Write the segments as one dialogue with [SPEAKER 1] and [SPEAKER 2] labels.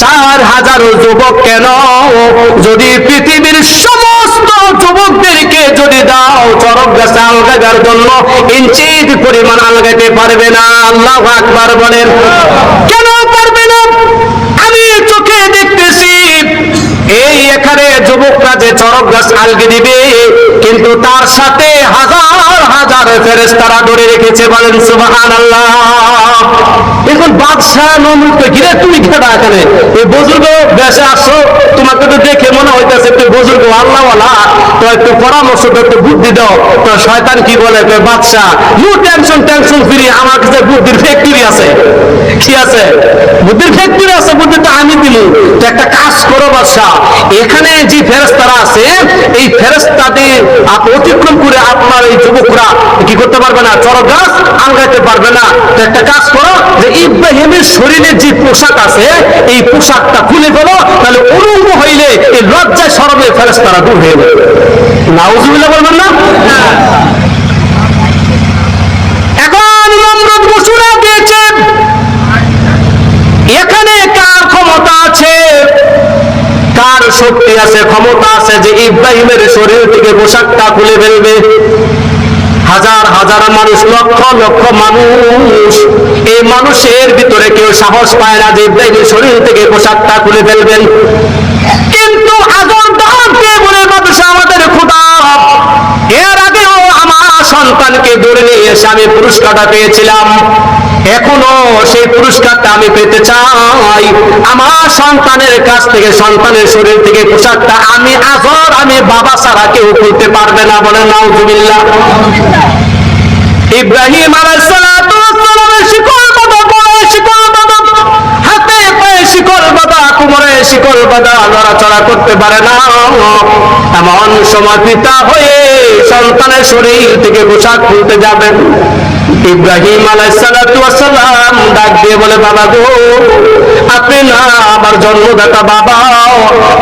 [SPEAKER 1] চার হাজার যুবক কেন? যদি পৃথিবীর সমস্ত যুবকদেরকে যদি দাও চরক গাছে আলগাগার জন্য, ইঞ্চিত পরিমাণ আলগাতে পারবে না। আল্লাহ আকবার বলেন। কেন পারবে না? আমি চোখে দেখতেছি, এই এখানে যুবকরা যে চরক গাছ আলগে দিবে, কিন্তু তার সাথে হাজার হাজার ফেরেস্তারা ধরে রেখেছে বলেন সুবাহান আল্লাহ এখন বাদশাহ নমুক ঘিরে তুমি খেলা এখানে। এই বুজুর্গ দেশে আসো তোমাকে তো দেখে মনে হইতেছে একটু বুজুর্গ আল্লাহওয়ালা, তো একটু পরামর্শ তো একটু বুদ্ধি দাও। তো শয়তান কি বলে? বাদশাহ নো টেনশন টেনশন ফ্রি আমার কাছে বুদ্ধির ফ্যাক্টরি আছে। কি আছে? বুদ্ধির ফ্যাক্টরি আছে বুদ্ধি তো আমি দিল তো একটা করো বাদশাহ। এখানে যে আছে, এই অতিক্রম করে আপনার এই যুবকরা কি করতে পারবে না? গাছ পারবে না। তো একটা কাজ করো যে ইব্রাহিমের যে পোশাক আছে, এই পোশাকটা খুলে তাহলে হইলে এই লজ্জায় সরবে ফেরেস্তারা দূর হয়ে যাবে। বলবেন না? এখন নমরুদ ঘোষণা দিয়েছে এখানে কার ক্ষমতা আছে কার শক্তি আছে, ক্ষমতা আছে যে ইব্রাহিমের শরীর থেকে পোশাকটা খুলে ফেলবে। হাজার হাজার মানুষ, লক্ষ লক্ষ মানুষ। এই মানুষের ভিতরে কেউ সাহস পায় না যে ইব্রাহিমের শরীর থেকে পোশাকটা খুলে ফেলবেন। কিন্তু আগুন কে বলে মানুষ আমাদের খোদা। এর আগেও আমার সন্তানকে দৌড়ে নিয়ে এসে আমি পুরস্কারটা পেয়েছিলাম। এখনও সেই পুরস্কারটা আমি পেতে চাই। আমার সন্তানের কাছ থেকে সন্তানের শরীর থেকে পোশাকটা আমি আজর, আমি বাবা ছাড়া কেউ খুলতে পারবে না বলে নাউজুবিল্লাহ। ইব্রাহিম হাতে শিকল শিকল করতে পারে না। শরীর থেকে পোশাক খুলতে যাবেন ইব্রাহিম আলাইহিস সালাতু ওয়াস সালাম ডাক দিয়ে বলে, বাবা গো, আপনি না আমার জন্মদাতা বাবা,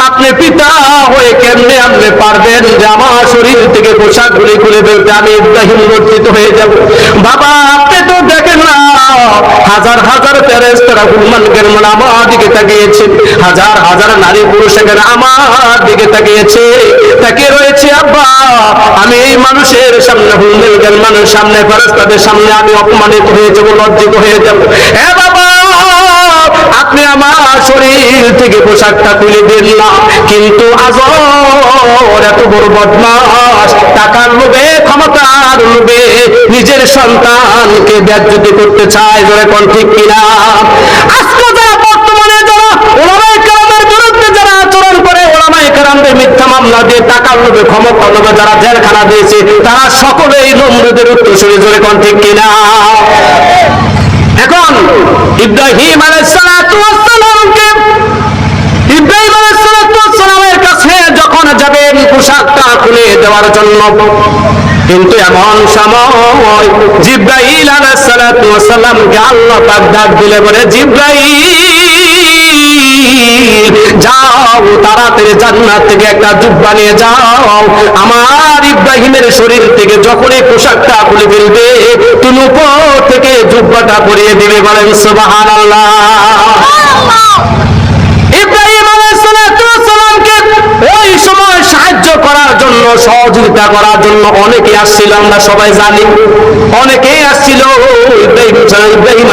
[SPEAKER 1] আপনি পিতা হয়ে কেমনে আপনি পারবেন যে আমার শরীর থেকে পোশাক গুলি খুলে ফেলতে আমি ইব্রাহিম লজ্জিত হয়ে যাব? বাবা, আপনি তো দেখেন না হাজার হাজার প্যারেস হনুমান হুলমান আমার দিকে তাকিয়েছে। হাজার হাজার নারী পুরুষ এখানে আমার দিকে তাকিয়েছে। তাকিয়ে রয়েছে আব্বা, আমি এই মানুষের সামনে হনুমান গেরমানের সামনে ফেরেস্তাদের সামনে আমি অপমানিত হয়ে যাব, লজ্জিত হয়ে যাব। হ্যাঁ বাবা আপনি আমার শরীর থেকে পোশাকটা তুলে দিন না। কিন্তু আজ এত বড় বদমাস টাকার লোভে, ক্ষমতার লোভে নিজের সন্তানকে ব্যাজ্যতি করতে চায় ধরে কোন ঠিক কিনা? আজকে যারা বর্তমানে যারা ওলামাই কালামের বিরুদ্ধে যারা আচরণ করে ওলামাই কালামদের মিথ্যা মামলা দিয়ে টাকার লোভে, ক্ষমতার লোভে যারা জেলখানা দিয়েছে, তারা সকলেই নম্রদের উত্তরসূরি ধরে কোন ঠিক কিনা? এখন ইব্রাহিম আলাইসালামকে ইব্রাহিম পোশাকটা খুলে দেওয়ার জন্য। কিন্তু এমন সময় আলাইসালামকে আল্লাহ পাক ডাক দিলে বলে জিব্রাইল যাও তাড়াতাড়ি জান্নাত থেকে একটা জুব্বা নিয়ে যাও। আমার ইব্রাহিমের শরীর থেকে যখনই পোশাকটা খুলে ফেলবে, তুমি উপর থেকে জুব্বাটা পরিয়ে দিবে বলেন সুবাহান ইব্রাহিম আলাইসালামকে ওই সময় সাহায্য করার জন্য সহযোগিতা করার জন্য অনেকে আসছিল, আমরা সবাই জানি। অনেকেই আসছিল, ইব্রাহিম ইব্রাহিম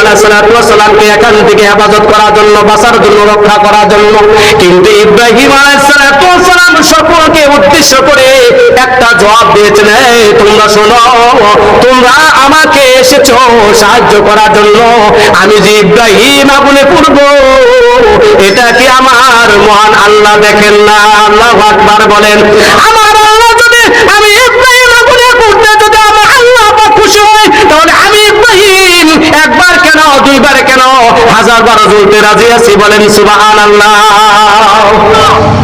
[SPEAKER 1] এখান থেকে হেফাজত করার জন্য, বাঁচার জন্য, রক্ষা করার জন্য। কিন্তু ইব্রাহিম আলাইসালাম সকলকে উদ্দেশ্য করে একটা জবাব দিয়েছেন তোমরা শোনো, তোমরা আমাকে এসেছ সাহায্য করার জন্য। আমি যে ইব্রাহিম আগুনে পড়ব, এটা কি আমার মহান আল্লাহ দেখেন না? আল্লাহ আকবার বলেন, আমার আল্লাহ যদি আমি ইব্রাহিম আগুনে পড়তে যদি আমার আল্লাহ পাক খুশি হয় তাহলে আমি ইব্রাহিম একবার কেন দুইবার কেন হাজার জ্বলতে রাজি আছি, বলেন সুবাহান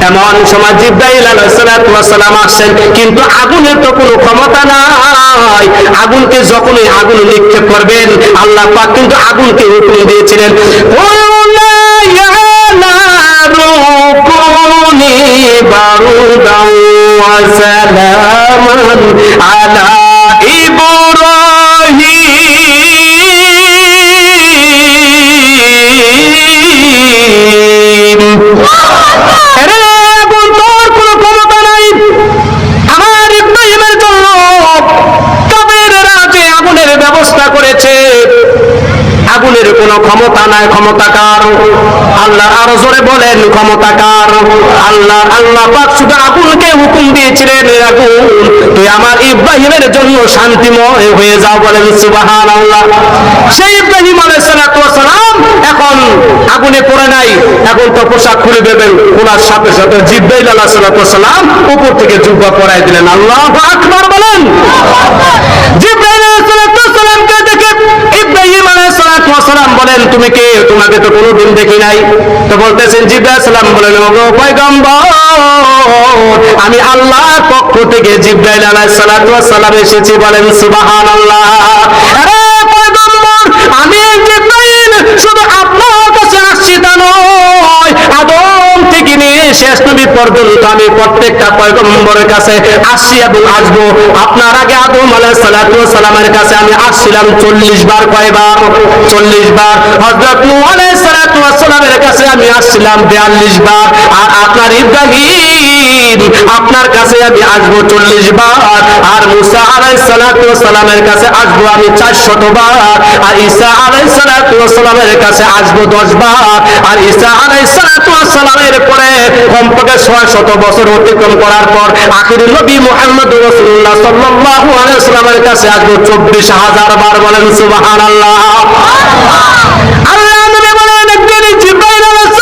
[SPEAKER 1] এমন সময় জিব্রাইল আলাইসালাম আসছেন, কিন্তু আগুনের তো কোনো ক্ষমতা নাই। আগুনকে যখনই আগুন নিক্ষেপ করবেন, আল্লাহ পাক কিন্তু আগুনকে হুকুম দিয়েছিলেন "কুল্লা ইয়া কোনো ক্ষমতা নাই ক্ষমতাকার আল্লাহ আরও জোরে বলেন ক্ষমতাকার আল্লাহ আল্লাহ পাক শুধু আগুনকে হুকুম দিয়েছিলেন, আগুন। তুই আমার ইব্রাহিমের জন্য শান্তিময় হয়ে যাও বলেন সুবাহান আল্লাহ সেই ইব্রাহিম আলাইসালাম এখন আগুনে পড়ে নাই, এখন তো পোশাক খুলে দেবেন। খোলার সাথে সাথে জিব্রাইল আলাহ সালাম উপর থেকে জুব্বা পরাই দিলেন। আল্লাহ আকবার বলেন জিব্রাইল আলাইহিসসালামকে দেখে ইব্রাহিম আলাইহিসসালাম বলেন তুমি কে তোমাকে তো কোনোদিন দেখি নাই। তো বলতেছেন, জিব্রাইল সালাম বলেন আমি আল্লাহর পক্ষ থেকে জিব্রাইল সালাম এসেছি। বলেন, সুবহানাল্লাহ। আরে পয়গম্বর আমি জিব্রাইল শুধু আপনার কাছে আসছি তা নয় আদম থেকে নিয়ে শেষ নবী পর্যন্ত আমি প্রত্যেকটা পয়গম্বরের কাছে আসছি এবং আসব। আপনার আগে আদম আলাইহিস সালাতু সালামের কাছে আমি আসছিলাম চল্লিশ বার, কয়বার? চল্লিশ বার। হযরত নূহ আলাইহিস সালাতু সালামের কাছে আমি আসছিলাম বিয়াল্লিশ বার। আর আপনার ইব্রাহিম, আপনার কাছে আমি আসব চল্লিশ বার। আর মুসা আলাইহিস সালাতু সালামের কাছে আসব আমি চারশত বার। আর ঈসা আলাইহিস সালাতু সালামের কাছে আসব দশ বার। আর ঈসা আলাইহিস সালাতু সালামের পরে কমপক্ষে ছয় শত বছর অতিক্রম করার পর আখির নবী মোহাম্মদ রসুল্লাহ সাল্লাল্লাহু আলাইহি কাছে আসবে চব্বিশ হাজার বার বলেন, সুবহানাল্লাহ। আল্লাহ নবী জিব্রাইল আলাইহিস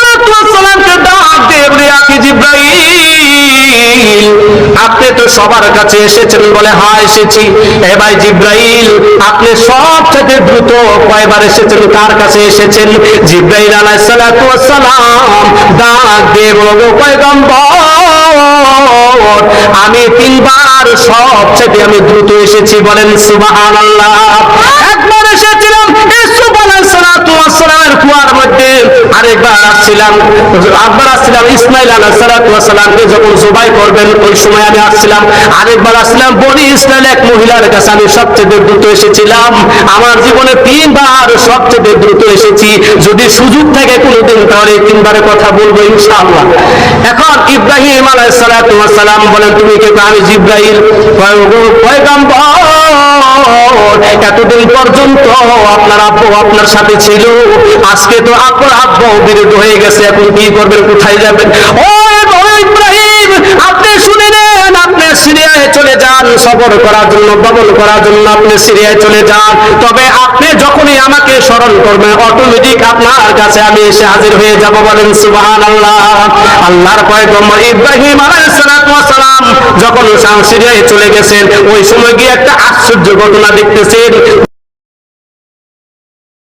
[SPEAKER 1] সালামকে ডাক দিয়ে আকি জিব্রাইল, আপনি তো সবার কাছে এসেছেন বলে হ্যাঁ এসেছি। এ ভাই জিব্রাইল, আপনি সবচেয়ে দ্রুত কয়বার এসেছেন, কার কাছে এসেছেন? জিব্রাইল আলাইহিস সালাতু ওয়াস সালাম ডাক দিয়ে বলব পয়গম্বর, আমি তিনবার সবচেয়ে আমি দ্রুত এসেছি। বলেন, সুবহানাল্লাহ। আরেকবার আসছিলাম আসছিলাম ইসমাইল যখন করবেন, ওই সময় আমি আসছিলাম। আরেকবার আসছিলাম বনি এক মহিলার কাছে আমি সবচেয়ে দ্রুত এসেছিলাম। আমার জীবনে তিনবার সবচেয়ে দ্রুত এসেছি। যদি সুযোগ থাকে কোনোদিন তাহলে এই তিনবারের কথা বলব এখন ইব্রাহিম বলেন, তুমি কে আমি পয়গম্বর, এতদিন পর্যন্ত আপনার আব্বু আপনার সাথে ছিল। আজকে তো আপনার আব্বু বিরুদ্ধ হয়ে গেছে, এখন কি করবেন, কোথায় যাবেন? ও ইব্রাহিম, আপনি শুনে নেন, আপনি সিরিয়ায় চলে যান, সফর করার জন্য করার জন্য আপনি সিরিয়ায় চলে যান। তবে আপনি যখনই আমাকে স্মরণ করবেন অটোমেটিক আপনার কাছে আমি এসে হাজির হয়ে যাব, বলেন সুবহানাল্লাহ। আল্লাহর পয়গম্বর ইব্রাহিম যখন সিরিয়ায় চলে গেছেন, ওই সময় গিয়ে একটা আশ্চর্য ঘটনা দেখতেছেন।